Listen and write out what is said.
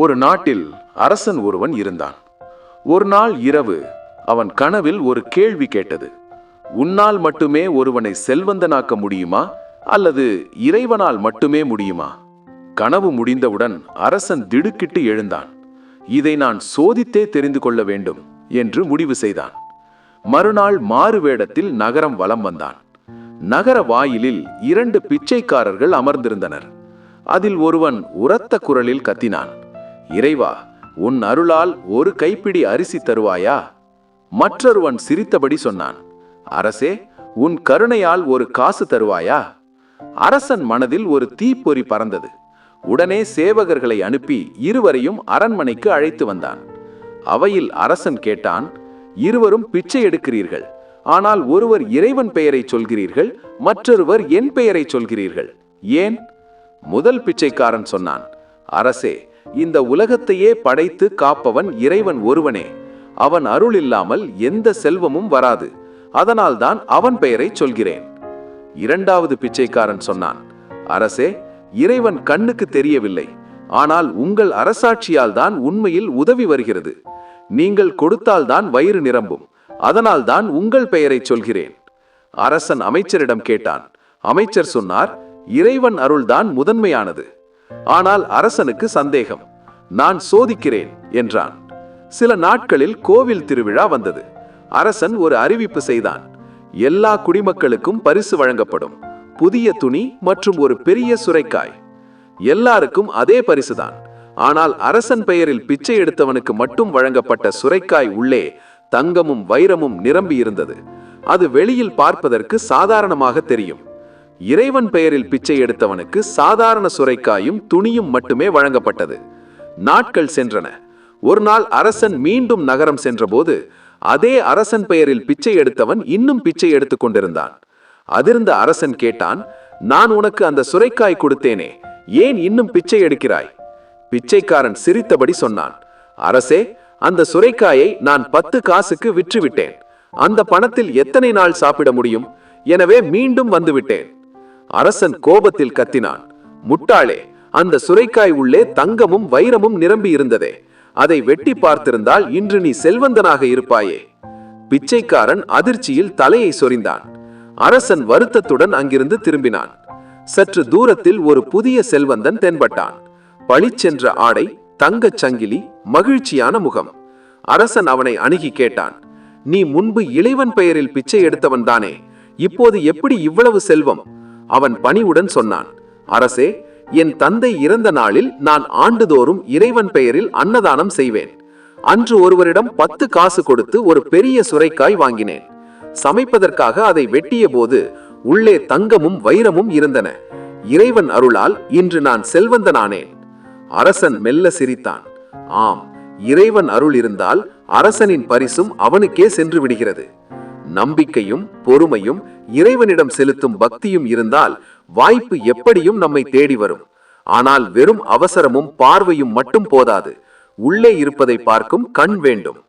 ஒரு நாட்டில் அரசன் ஒருவன் இருந்தான். ஒரு நாள் இரவு அவன் கனவில் ஒரு கேள்வி கேட்டது. உன்னால் மட்டுமே ஒருவனை செல்வந்தனாக்க முடியுமா? அல்லது இறைவனால் மட்டுமே முடியுமா? கனவு முடிந்தவுடன் அரசன் திடுக்கிட்டு எழுந்தான். இதை நான் சோதித்தே தெரிந்து கொள்ள வேண்டும் என்று முடிவு செய்தான். மறுநாள் மாறு வேடத்தில் நகரம் வலம் வந்தான். நகர வாயிலில் இரண்டு பிச்சைக்காரர்கள் அமர்ந்திருந்தனர். அதில் ஒருவன் உரத்த குரலில் கத்தினான். இறைவா உன் அருளால் ஒரு கைப்பிடி அரிசி தருவாயா? மற்றொருவன் சிரித்தபடி சொன்னான் அரசே உன் கருணையால் ஒரு காசு தருவாயா? அரசன் மனதில் ஒரு தீப்பொறி பறந்தது. உடனே சேவகர்களை அனுப்பி இருவரையும் அரண்மனைக்கு அழைத்து வந்தான். அவையில் அரசன் கேட்டான் இருவரும் பிச்சை எடுக்கிறீர்கள். ஆனால் ஒருவர் இறைவன் பெயரை சொல்கிறீர்கள் மற்றொருவர் என் பெயரை சொல்கிறீர்கள். ஏன்? முதல் பிச்சைக்காரன் சொன்னான் அரசே இந்த உலகத்தையே படைத்து காப்பவன் இறைவன் ஒருவனே. அவன் அருள் இல்லாமல் எந்த செல்வமும் வராது. அதனால்தான் அவன் பெயரை சொல்கிறேன். இரண்டாவது பிச்சைக்காரன் சொன்னான் அரசே இறைவன் கண்ணுக்கு தெரியவில்லை. ஆனால் உங்கள் அரசாட்சியால் தான் உண்மையில் உதவி வருகிறது. நீங்கள் கொடுத்தால்தான் வயிறு நிரம்பும். அதனால்தான் உங்கள் பெயரை சொல்கிறேன். அரசன் அமைச்சரிடம் கேட்டான் அமைச்சர் சொன்னார் இறைவன் அருள்தான் முதன்மையானது. ஆனால் அரசனுக்கு சந்தேகம். நான் சோதிக்கிறேன் என்றான். சில நாட்களில் கோவில் திருவிழா வந்தது. அரசன் ஒரு அறிவிப்பு செய்தான். எல்லா குடிமக்களுக்கும் பரிசு வழங்கப்படும். புதிய துணி மற்றும் ஒரு பெரிய சுரைக்காய். எல்லாருக்கும் அதே பரிசுதான். ஆனால் அரசன் பெயரில் பிச்சை எடுத்தவனுக்கு மட்டும் வழங்கப்பட்ட சுரைக்காய் உள்ளே தங்கமும் வைரமும் நிரம்பி இருந்தது அது வெளியில் பார்ப்பதற்கு சாதாரணமாக தெரியும். இறைவன் பெயரில் பிச்சை எடுத்தவனுக்கு சாதாரண சுரைக்காயும் துணியும் மட்டுமே வழங்கப்பட்டது. நாட்கள் சென்றன. ஒரு நாள் அரசன் மீண்டும் நகரம் சென்றபோது அதே அரசன் பெயரில் பிச்சை எடுத்தவன் இன்னும் பிச்சை எடுத்துக் கொண்டிருந்தான். அதிர்ந்த அரசன் கேட்டான் நான் உனக்கு அந்த சுரைக்காய் கொடுத்தேனே ஏன் இன்னும் பிச்சை எடுக்கிறாய்? பிச்சைக்காரன் சிரித்தபடி சொன்னான் அரசே அந்த சுரைக்காயை நான் பத்து காசுக்கு விற்றுவிட்டேன். அந்த பணத்தில் எத்தனை நாள் சாப்பிட முடியும்? எனவே மீண்டும் வந்துவிட்டேன். அரசன் கோபத்தில் கத்தினான். முட்டாளே அந்த சுரைக்காய் உள்ளே தங்கமும் வைரமும் நிரம்பி இருந்ததே. அதை வெட்டி பார்த்திருந்தால் இன்று நீ செல்வந்தனாக இருப்பாயே. பிச்சைக்காரன் அதிர்ச்சியில் தலையை சொரிந்தான். அரசன் வருத்தத்துடன் அங்கிருந்து திரும்பினான். சற்று தூரத்தில் ஒரு புதிய செல்வந்தன் தென்பட்டான். பளிச்சென்ற ஆடை தங்கச் சங்கிலி மகிழ்ச்சியான முகம். அரசன் அவனை அணுகி கேட்டான். நீ முன்பு இளைவன் பெயரில் பிச்சை எடுத்தவன் தானே. இப்போது எப்படி இவ்வளவு செல்வம்? அவன் பணிவுடன் சொன்னான் அரசே என் தந்தை இறந்த நாளில் நான் ஆண்டுதோறும் இறைவன் பெயரில் அன்னதானம் செய்வேன். அன்று ஒருவரிடம் பத்து காசு கொடுத்து ஒரு பெரிய சுரைக்காய் வாங்கினேன். சமைப்பதற்காக அதை வெட்டிய போது உள்ளே தங்கமும் வைரமும் இருந்தன. இறைவன் அருளால் இன்று நான் செல்வந்தனானேன். அரசன் மெல்ல சிரித்தான் ஆம் இறைவன் அருள் இருந்தால் அரசனின் பரிசும் அவனுக்கே சென்று விடுகிறது. நம்பிக்கையும் பொறுமையும் இறைவனிடம் செலுத்தும் பக்தியும் இருந்தால் வாய்ப்பு எப்படியும் நம்மை தேடி வரும். ஆனால் வெறும் அவசரமும் பார்வையும் மட்டும் போதாது. உள்ளே இருப்பதை பார்க்கும் கண் வேண்டும்.